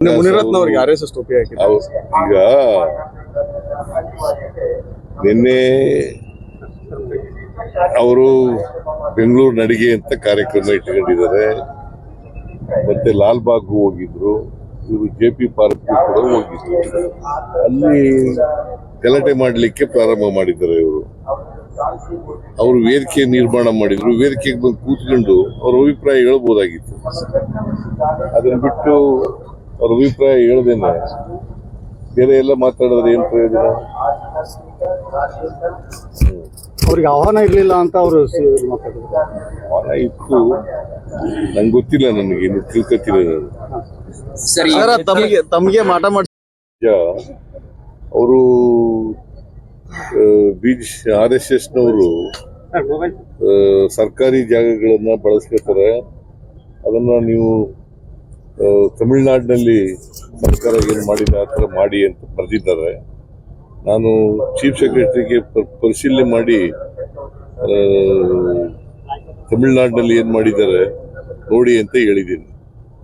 ಮುನಿರತ್ನ ಅವರಿಗೆ R S S ಟೋಪಿ ಹಾಕಿದ್ರು ಈಗ ನಿನ್ನೆ ಅವರು ಬೆಂಗಳೂರು ನಡಿಗೆ ಅಂತ ಕಾರ್ಯಕ್ರಮ ಇಟ್ಕೊಂಡಿದ್ದಾರೆ ಮತ್ತೆ ಲಾಲ್ಬಾಗ್ ಹೋಗಿದ್ರು. ಇವರು ಜೆ ಪಿ ಪಾರ್ಕ್ ಕೂಡ ಹೋಗಿದ್ರು. ಅಲ್ಲಿ ಗಲಾಟೆ ಮಾಡಲಿಕ್ಕೆ ಪ್ರಾರಂಭ ಮಾಡಿದ್ದಾರೆ ಇವರು. ಅವರು ವೇದಿಕೆ ನಿರ್ಮಾಣ ಮಾಡಿದ್ರು. ವೇದಿಕೆಗೆ ಬಂದು ಕೂತ್ಕೊಂಡು ಅವ್ರ ಅಭಿಪ್ರಾಯ ಹೇಳ್ಬೋದಾಗಿತ್ತು. ಅದನ್ನ ಬಿಟ್ಟು ಅವ್ರ ಅಭಿಪ್ರಾಯ ಹೇಳ್ದೇನೆ? ಬೇರೆ ಎಲ್ಲ ಮಾತಾಡಿದ್ರೆ ಏನ್ ಪ್ರಯೋಜನ? ಅವ್ರಿಗೆ ಆಹ್ವಾನ ಇರಲಿಲ್ಲ ಅಂತ ಅವರು ಆಹ್ವಾನ ಇತ್ತು. ನಂಗೆ ಗೊತ್ತಿಲ್ಲ ನನಗೆ ಇನ್ನು ತಿಳ್ಕೊತಿಲ್ಲ ನಾನು ತಮಗೆ ತಮಗೆ ಮಾಟ ಮಾಡಿ ಅವರು ಬಿ ಆರ್ ಎಸ್ ಎಸ್ ನವರು ಸರ್ಕಾರಿ ಜಾಗಗಳನ್ನ ಬಳಸ್ಕೊತಾರೆ ಅದನ್ನ ನೀವು ತಮಿಳ್ನಾಡಿನಲ್ಲಿ ಸರ್ಕಾರ ಏನು ಮಾಡಿದೆ, ಆ ಥರ ಮಾಡಿ ಅಂತ ಬರೆದಿದ್ದಾರೆ. ನಾನು ಚೀಫ್ ಸೆಕ್ರೆಟರಿಗೆ ಪರಿಶೀಲನೆ ಮಾಡಿ ತಮಿಳುನಾಡಿನಲ್ಲಿ ಏನು ಮಾಡಿದ್ದಾರೆ, ನೋಡಿ ಅಂತ ಹೇಳಿದ್ದೀನಿ.